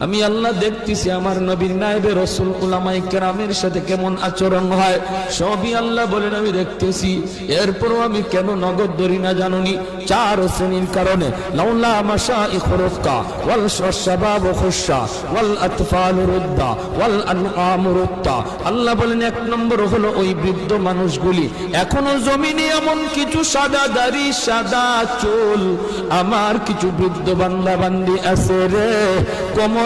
আমি আল্লাহ দেখতেছি আমার নবীর নাইবে রসুল উলামাই কেরামের সাথে কেমন আচরণ হয়। সবই আল্লাহ বলেন, আমি দেখতেছি। এরপরও আমি কেন নগদ ধরি না জানুনি? চার শ্রেণির কারণে। আল্লাহ বলেন, এক নম্বর হলো ওই বৃদ্ধ মানুষগুলি, এখনও জমিনে এমন কিছু সাদা দাড়ি সাদা চুল। আমার কিছু বৃদ্ধ বান্দা বান্দি আছে রে। কোমর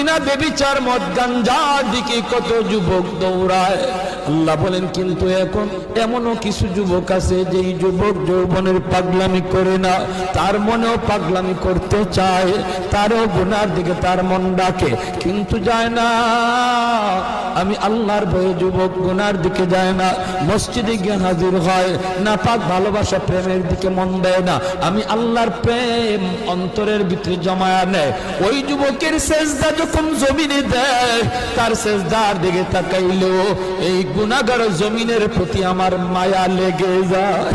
জিনা বেবিচার মদ গাঞ্জার দিকে কত যুবক দৌড়ায়। আল্লাহ বলেন, কিন্তু এখন এমনও কিছু যুবক আছে, যেই যুবক যৌবনের পাগলামি করে না, তার মনেও পাগলামি করতে চায়, তারও গুনার দিকে তার মন ডাকে। কিন্তু যায় না, আমি আল্লাহর ভয়ে যুবক গুনার দিকে যায় না, মসজিদে গিয়ে হাজির হয় না পাক ভালোবাসা প্রেমের দিকে মন দেয় না, আমি আল্লাহর প্রেম অন্তরের ভিতরে জমায়া নেয়। ওই যুবকের শেষদা যখন জমিনে দেয়, তার শেষদার দিকে তাকাইলেও এই গুনাগার জমিনের প্রতি আমার মায়া লেগে যায়।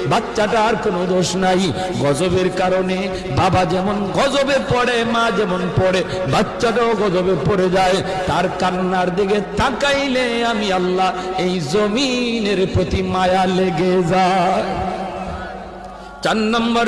বাচ্চাটার কোনো দোষ নাই। গজবের কারণে বাবা যেমন গজবে পড়ে, মা যেমন পড়ে, বাচ্চাটাও গজবে পড়ে যায়। তার কান্নার দিকে তাকাইলে আমি আল্লাহ এই জমিনের প্রতি মায়া লেগে যায়। চার নম্বর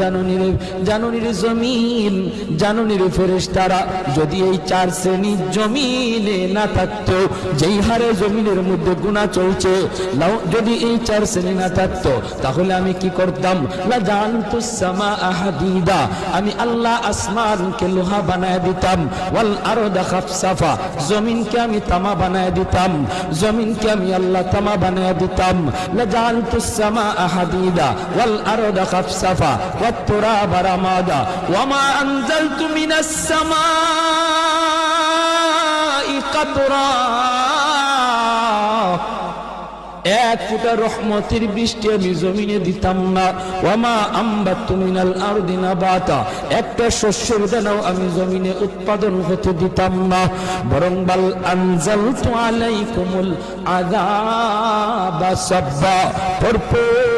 জানুনির জানুনির জমিন, জানুনির যদি এই চার জমিনে না থাকতো, যেই হারে জমিনের মধ্যে গুণা চলছে যদি এই চার শ্রেণি না থাকতো, তাহলে আমি কি করতাম? সামা আহাদিদা আমি আল্লাহ আসমানকে লোহা বানায় দিতাম, ওয়াল আরদা খাফসাফা, জমিনকে আমি তামা বানায় দিতাম, জমিনকে আমি আল্লাহ তামা বানায় দিতাম লা জানতু সামা আহাদিদা ওয়াল আরদা খাফসাফা ওয়াত তুরাবা ওয়ামা আনজালতু মিনাস সামাই কাতরা। এক ফুটা বৃষ্টি আমি জমিনে দিতাম না। আম্বা তুমিনাল আরদিনা বাতা একটা শস্যের দানাও আমি জমিনে উৎপাদন হতে দিতাম না। বরং বাল আনজাল তো আলাইকুমুল আযাবা সাব্বা। ভরপুর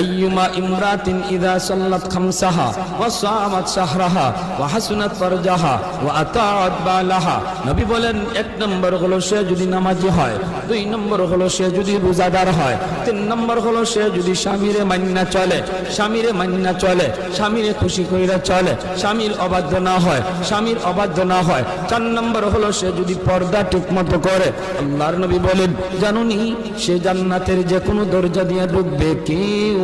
আইয়ুমা ইমরাতিন ইদা সাল্লাত খামসাহা ওয়া সামাত শাহরাহা ওয়া হাসনাত ফারজাহা ওয়া আতাআত নবী বলেন, এক নম্বর হলো সে যদি নামাজি হয়, দুই নম্বর হলো সে যদি রোজাদার হয়, তিন নম্বর হলো সে যদি স্বামীরে মান্না চলে, স্বামীরে মান্না চলে, স্বামীরে খুশি কইরা চলে, স্বামীর অবাধ্য না হয়, স্বামীর অবাধ্য না হয়। চার নম্বর হলো সে যদি পর্দা ঠিকমতো করে, আল্লাহর নবী বলেন, জানুনি সে জান্নাতের যে কোনো দরজা দিয়ে ঢুকবে, কেউ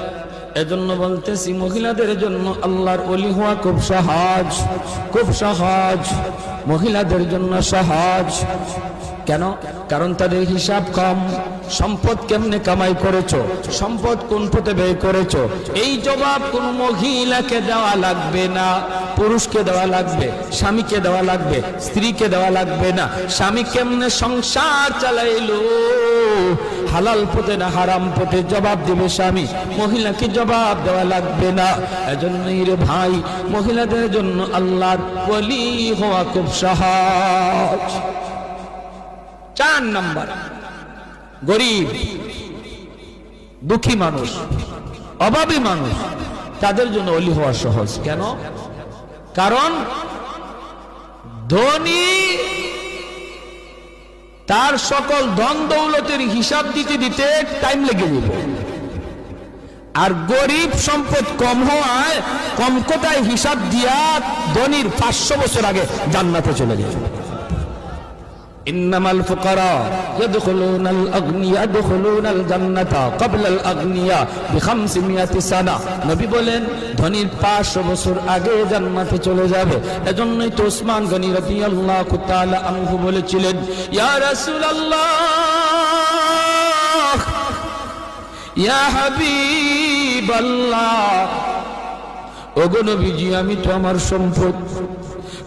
এজন্য বলতেছি, মহিলাদের জন্য আল্লাহর অলি হওয়া খুব সহজ খুব সহজ। মহিলাদের জন্য সহজ। কেন? কারণ তাদের হিসাব কম। সম্পদ কেমনে কামাই করেছ? সম্পদ কোন পথে ব্যয় করেছ? এই জবাব কোন মহিলাকে দেওয়া লাগবে না। পুরুষকে দেওয়া লাগবে, স্বামীকে দেওয়া লাগবে, স্ত্রীকে দেওয়া লাগবে না। স্বামী কেমনে সংসার চালাইলো? হালাল পথে না হারাম পথে জবাব দিবে স্বামী। মহিলাকে জবাব দেওয়া লাগবে না। এজন্যই রে ভাই, মহিলাদের জন্য আল্লাহর বলি হওয়া খুব সহজ। চার নাম্বার, গরিব, দুঃখী মানুষ, অভাবী মানুষ, তাদের জন্য অলি হওয়া সহজ। কেন? কারণ ধনী তার সকল ধন দৌলতের হিসাব দিতে দিতে টাইম লেগে যাবে আর গরিব সম্পদ কম হওয়ায় কম কোটায় হিসাব দিয়া ধনির পাঁচশো বছর আগে জান্নাতে চলে যাবে إنما الفقراء يدخلون الأغنياء يدخلون الجنة قبل الأغنياء بخمسمائة سنة নবী বলেন ধনীর পাঁচশো বছর আগে জান্নাতে চলে যাবে এজন্যই তো ওসমান গনি রাদিয়াল্লাহু তাআলা আনহু বলেছিলেন ইয়া রাসূলুল্লাহ ইয়া হাবিবাল্লাহ ওগো নবীজি আমি তো আমার সম্পদ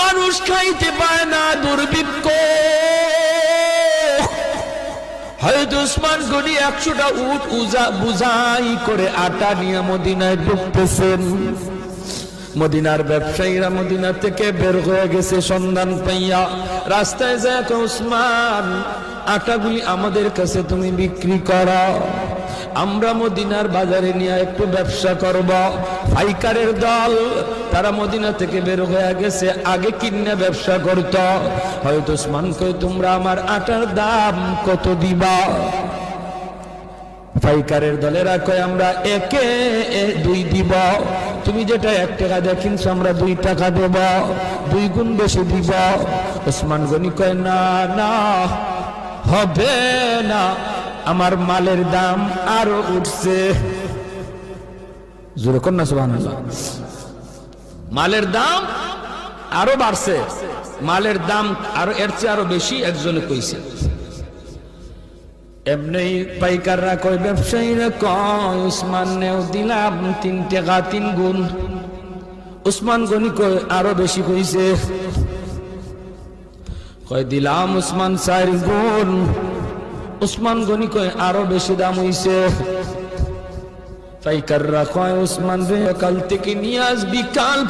মানুষ খাইতে পায় না দুর্ভিক্ষ। হয়তো উসমান গনি একশোটা উট উজা বুঝাই করে আটা নিয়ে মদিনায় ঢুকতেছেন। মদিনার ব্যবসায়ীরা মদিনা থেকে বের হয়ে গেছে সন্ধান পাইয়া। রাস্তায় যায় উসমান, আটাগুলি আমাদের কাছে তুমি বিক্রি করো আমরা মদিনার বাজারে নিয়ে একটু ব্যবসা করব। পাইকারের দল, তারা মদিনা থেকে বের হয়ে গেছে, আগে কিনে ব্যবসা করত। হয়তো উসমান কই তোমরা আমার আটার দাম কত দিবা? পাইকারের দলেরা কয়, আমরা একে দুই দিব। তুমি যেটা এক টাকা দিয়ে কিনছো, আমরা দুই টাকা দেব। দুই গুণ বেশি দিব। ওসমান গনি কয়, না না, হবে না। আমার মালের দাম আরও উঠছে। জোরে কর না, সুবহানাল্লাহ। মালের দাম আরও বাড়ছে। মালের দাম আরও, এর চেয়ে আরও বেশি, একজনে কইছে। এমনি পাইকাররা কয়, ব্যবসায়ীরা কয়, উসমান নেও দিলাম তিন টাকা তিন গুণ। উসমান গনি কয়, আরও বেশি কইছে। কয়, দিলাম উসমান চার গুণ। উসমান গনি কয়, আরও বেশি দাম হইছে। পাইকাররা কয়, উসমান রে, কাল থেকে নিয়ে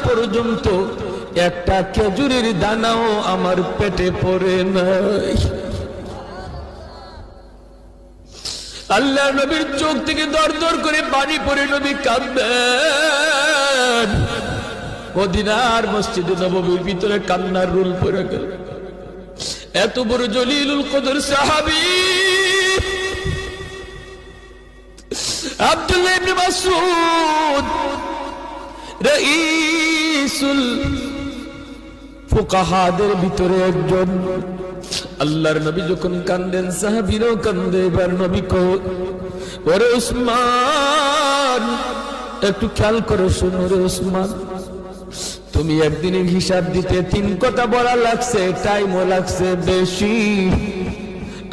পর্যন্ত একটা খেজুরের দানাও আমার পেটে পড়ে নাই। আল্লাহ নবীর চোখ থেকে দর দর করে পানি পড়ে নবী কাঁদবেন। মদিনার মসজিদে নববীর ভিতরে কান্নার রুল পড়ে গেল। এত বড় জলিলুল কদর সাহাবী আব্দুল্লাহ ইবনে মাসউদ, রাইসুল ফুকাহাদের ভিতরে একজন। আল্লাহর নবী যখন কান্দেন, সাহাবীরাও কান্দে, এবার নবী কো ওরে উসমান একটু খেয়াল করে শোনো রে উসমান তুমি একদিনের হিসাব দিতে তিন কথা বলা লাগছে টাইমও লাগছে বেশি।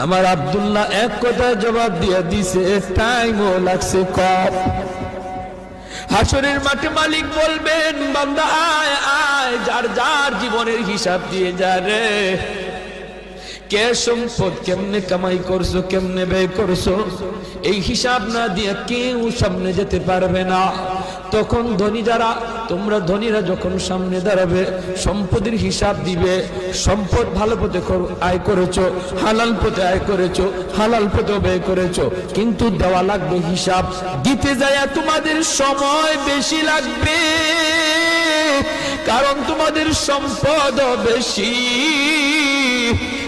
আমার আব্দুল্লাহ এক কথা জবাব দিয়ে দিছে টাইমও লাগছে কম হাসরের মাঠে মালিক বলবেন, বান্দা, আয় আয়, যার যার জীবনের হিসাব দিয়ে যা রে। কে সম্পদ কেমনে কামাই করছ, কেমনে ব্যয় করছ? এই হিসাব না দিয়ে কেউ সামনে যেতে পারবে না। তখন ধনী যারা, তোমরা ধনীরা যখন সামনে দাঁড়াবে, সম্পদের হিসাব দিবে, সম্পদ ভালো পথে আয় করেছ, হালাল পথে আয় করেছ, হালাল পথে ব্যয় করেছ, কিন্তু দেওয়া লাগবে হিসাব। দিতে যায় তোমাদের সময় বেশি লাগবে, কারণ তোমাদের সম্পদ বেশি।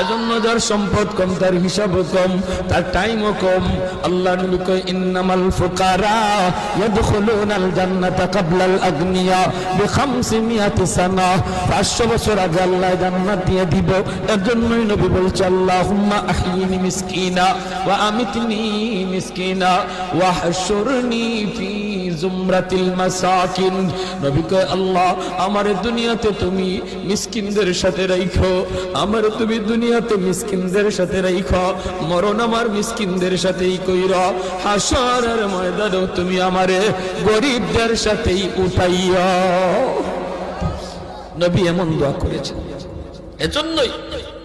এজন্য যার সম্পদ কম, তার হিসাব কম, তার টাইমও কম। আল্লাহ নবী ইন্নামাল ফুকারা ইয়াদখুলুনাল জান্নাতা ক্বাবলাল আগনিয়া বিখামসিমিয়াতি সানা। 500 বছর আগে আল্লাহ জান্নাত দিয়ে দিব। এর জন্যই নবী বলছে, আল্লাহুম্মা আহইনি মিসকিনা ওয়া আমিতনি মিসকিনা ওয়া হাশুরনি জুমরাতিল মাসাকিন। নবী কয়, আল্লাহ, আমার দুনিয়াতে তুমি মিসকিনদের সাথে রাখো আমার তুমি দুনিয়াতে মিসকিনদের সাথে রাখো মরণ আমার মিসকিনদের সাথেই কইরা। হাসরের ময়দানেও তুমি আমারে গরিবদের সাথেই উঠাইয়া। নবী এমন দোয়া করেছেন। এজন্যই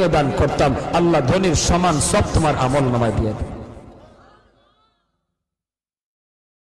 আমিও দান করতাম। আল্লাহ ধনির সমান সব তোমার আমল নামায় দিয়ে দেয়